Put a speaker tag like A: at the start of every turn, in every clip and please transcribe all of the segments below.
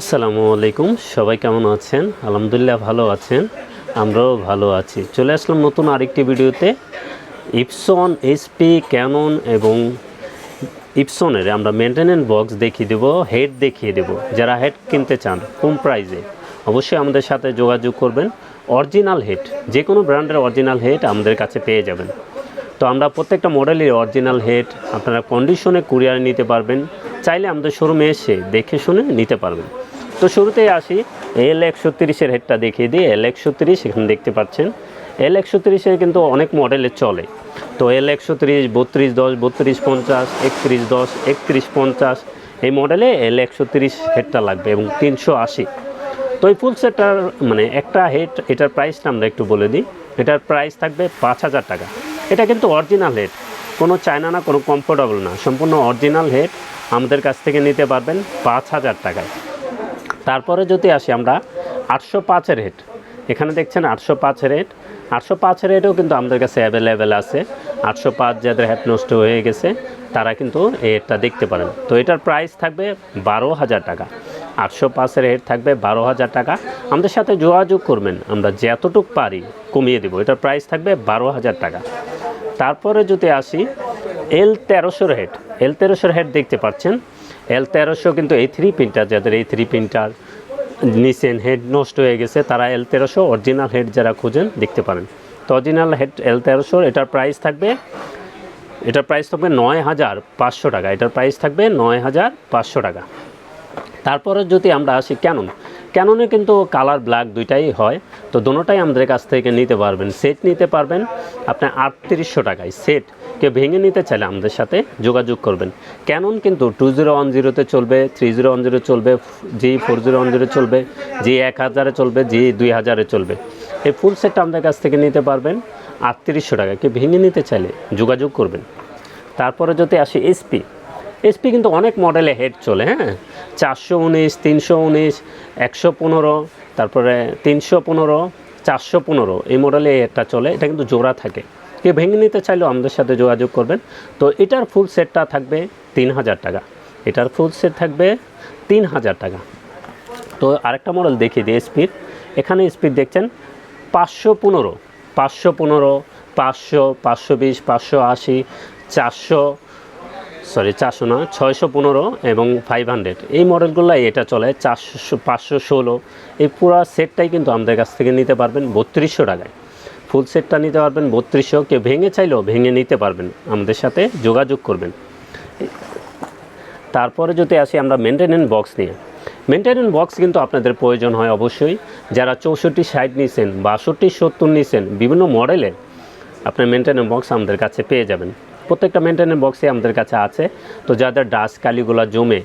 A: আসসালামু আলাইকুম, সবাই কেমন আছেন? আলহামদুলিল্লাহ ভালো আছেন, আমরাও ভালো আছি। চলে আসলাম নতুন আরেকটি ভিডিওতে। ইপসন এসপি ক্যানন এবং ইপসনের আমরা মেনটেনেন্স বক্স দেখিয়ে দেবো হেড দেখিয়ে দেবো। যারা হেড কিনতে চান, কম প্রাইসে অবশ্যই আমাদের সাথে যোগাযোগ করবেন। অরিজিনাল হেড যে কোনো ব্র্যান্ডের অরিজিনাল হেড আমাদের কাছে পেয়ে যাবেন। তো আমরা প্রত্যেকটা মডেলের অরিজিনাল হেড আপনারা কন্ডিশনে কুরিয়ার নিতে পারবেন। চাইলে আমাদের শোরুমে এসে দেখে শুনে নিতে পারবেন। তো শুরুতেই আসি। এল একশো তিরিশের হেডটা দেখিয়ে দিই। এল একশো তিরিশ, এখানে দেখতে পাচ্ছেন। এল একশো তিরিশে কিন্তু অনেক মডেলের চলে। তো এল একশো তিরিশ, বত্রিশ দশ, বত্রিশ পঞ্চাশ, একত্রিশ দশ, একত্রিশ পঞ্চাশ, এই মডেলে এল একশো তিরিশ হেডটা লাগবে এবং তিনশো আশি। তো এই ফুল সেটটার মানে একটা হেড এটার প্রাইসটা আমরা একটু বলে দিই। এটার প্রাইস থাকবে পাঁচ হাজার টাকা। এটা কিন্তু অরিজিনাল হেড কোনো চায়না না, কোনো কমফোর্টেবল না। সম্পূর্ণ অরিজিনাল হেড আমাদের কাছ থেকে নিতে পারবেন পাঁচ হাজার টাকায়। তারপরে যদি আসি আমরা, আটশো পাঁচের হেড এখানে দেখছেন আটশো পাঁচের হেড আটশো পাঁচের হেডও কিন্তু আমাদের কাছে অ্যাভেলেবেল আছে। আটশো পাঁচ যাদের হেড নষ্ট হয়ে গেছে, তারা কিন্তু এই হেডটা দেখতে পারেন। তো এটার প্রাইস থাকবে বারো হাজার টাকা। আটশো পাঁচের হেড থাকবে বারো হাজার টাকা। আমাদের সাথে যোগাযোগ করবেন। আমরা যতটুক পারি কমিয়ে দেবো। এটার প্রাইস থাকবে বারো হাজার টাকা। তারপরে যদি আসি এল তেরোশোর হেড এল তেরোশোর হেড দেখতে পাচ্ছেন। এল তেরোশো কিন্তু এই থ্রি প্রিন্টার যাদের এই থ্রি প্রিন্টার নিচেন হেড নষ্ট হয়ে গেছে, তারা এল তেরোশো অরিজিনাল হেড যারা খুঁজেন দেখতে পারেন। তো অরিজিনাল হেড এল তেরোশোর, এটার প্রাইস থাকবে, এটার প্রাইস থাকবে নয় হাজার পাঁচশো টাকা, এটার প্রাইস থাকবে নয় হাজার পাঁচশো টাকা। তারপরে যদি আমরা আসি ক্যানন ক্যাননে কিন্তু কালার ব্ল্যাক দুইটাই হয়, তো দোনোটাই আমাদের কাছ থেকে নিতে পারবেন। সেট নিতে পারবেন আপনি আটত্রিশশো টাকায়। সেট কেউ ভেঙে নিতে চাইলে আমাদের সাথে যোগাযোগ করবেন। ক্যানন কিন্তু টু জিরো ওয়ান জিরোতে চলবে, থ্রি জিরো ওয়ান জিরো চলবে, G four zero one zero চলবে, জি এক হাজারে চলবে, জি দুই হাজারে চলবে। এই ফুল সেটটা আমাদের কাছ থেকে নিতে পারবেন আটত্রিশশো টাকা কেউ ভেঙে নিতে চাইলে যোগাযোগ করবেন। তারপরে যদি আসি এসপি এসপি কিন্তু অনেক মডেলে হেড চলে হ্যাঁ? চারশো উনিশ, তিনশো উনিশ, একশো পনেরো, তারপরে তিনশো পনেরো, চারশো পনেরো এই মডেলে হেডটা চলে। এটা কিন্তু জোড়া থাকে। কে ভেঙে নিতে চাইলেও আমাদের সাথে যোগাযোগ করবেন। তো এটার ফুল সেটটা থাকবে তিন হাজার টাকা। এটার ফুল সেট থাকবে তিন হাজার টাকা। তো আরেকটা মডেল দেখিয়ে দিই স্পিড এখানে স্পিড দেখছেন পাঁচশো পনেরো পাঁচশো পনেরো, পাঁচশো পাঁচশো বিশ, পাঁচশো আশি, চারশো সরি, চারশো না ছয়শো পনেরো এবং ফাইভ হান্ড্রেড এই মডেলগুলো এটা চলে চারশো, পাঁচশো, ষোলো। এই পুরো সেটটাই কিন্তু আমাদের কাছ থেকে নিতে পারবেন বত্রিশশো টাকায়। ফুল সেটটা নিতে পারবেন বত্রিশশো। কেউ ভেঙে চাইলেও ভেঙে নিতে পারবেন। আমাদের সাথে যোগাযোগ করবেন। তারপরে যদি আসি আমরা মেনটেনেন্স বক্স নিয়ে। মেনটেনেন্স বক্স কিন্তু আপনাদের প্রয়োজন হয় অবশ্যই। যারা চৌষট্টি, ষাট নিছেন, বাষট্টি, সত্তর নিছেন, বিভিন্ন মডেলের আপনার মেনটেনেন্স বক্স আমাদের কাছে পেয়ে যাবেন। প্রত্যেকটা মেনটেনেন্স বক্সে আমাদের কাছে আছে। তো যাদের ডাস্ট কালিগুলো জমে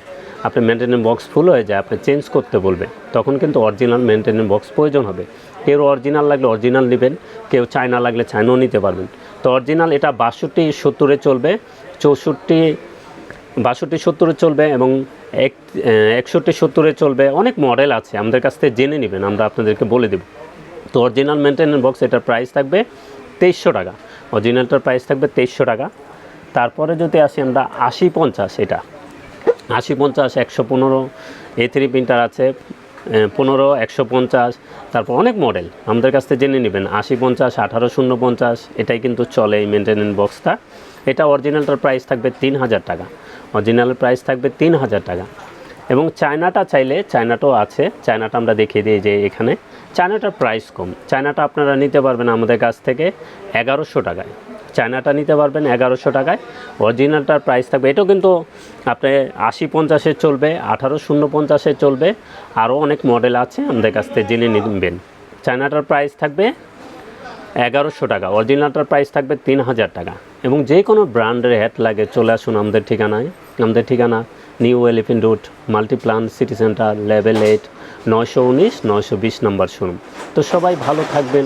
A: আপনি মেনটেনেন্স বক্স ফুল হয়ে যায়, আপনি চেঞ্জ করতে বলবেন। তখন কিন্তু অরিজিনাল মেনটেনেন্স বক্স প্রয়োজন হবে। কেউ অরিজিনাল লাগলে অরিজিনাল নেবেন, কেউ চায়না লাগলে চায়নাও নিতে পারবেন। তো অরিজিনাল এটা বাষট্টি সত্তরে চলবে, চৌষট্টি, বাষট্টি সত্তরে চলবে এবং এক একষট্টি সত্তরে চলবে। অনেক মডেল আছে, আমাদের কাছ থেকে জেনে নেবেন, আমরা আপনাদেরকে বলে দেব। তো অরিজিনাল মেনটেনেন্স বক্স এটার প্রাইস থাকবে তেইশশো টাকা। অরিজিনালটার প্রাইস থাকবে তেইশশো টাকা। তারপরে যদি আসি আমরা আশি পঞ্চাশ এটা। আশি পঞ্চাশ, একশো পনেরো এ থ্রি প্রিন্টার আছে পনেরো, একশো পঞ্চাশ, তারপর অনেক মডেল আমাদের কাছ থেকে জেনে নেবেন, আশি পঞ্চাশ, আঠারো শূন্য পঞ্চাশ, এটাই কিন্তু চলে এই মেনটেনেন্স বক্সটা এটা অরিজিনালটার প্রাইস থাকবে তিন হাজার টাকা। অরিজিনালের প্রাইস থাকবে তিন হাজার টাকা। এবং চায়নাটা চাইলে, চায়নাটাও আছে, চায়নাটা আমরা দেখিয়ে দিই যে এখানে। চায়নাটার প্রাইস কম। চায়নাটা আপনারা নিতে পারবেন আমাদের কাছ থেকে এগারোশো টাকায়। চায়নাটা নিতে পারবেন এগারোশো টাকায়। অরিজিনালটার প্রাইস থাকবে। এটাও কিন্তু আপনি আশি পঞ্চাশে চলবে, আঠারো শূন্য পঞ্চাশে চলবে। আরও অনেক মডেল আছে আমাদের কাছ থেকে জেনে নেবেন। চায়নাটার প্রাইস থাকবে এগারোশো টাকা। অরিজিনালটার প্রাইস থাকবে তিন হাজার টাকা। এবং যে কোনো ব্র্যান্ডের হ্যাট লাগে, চলে আসুন আমাদের ঠিকানায়। আমাদের ঠিকানা new elephant road Multiplan city centre level eight নয়শো উনিশ, নয়শো বিশ নাম্বার শোরুম। তো সবাই ভালো থাকবেন।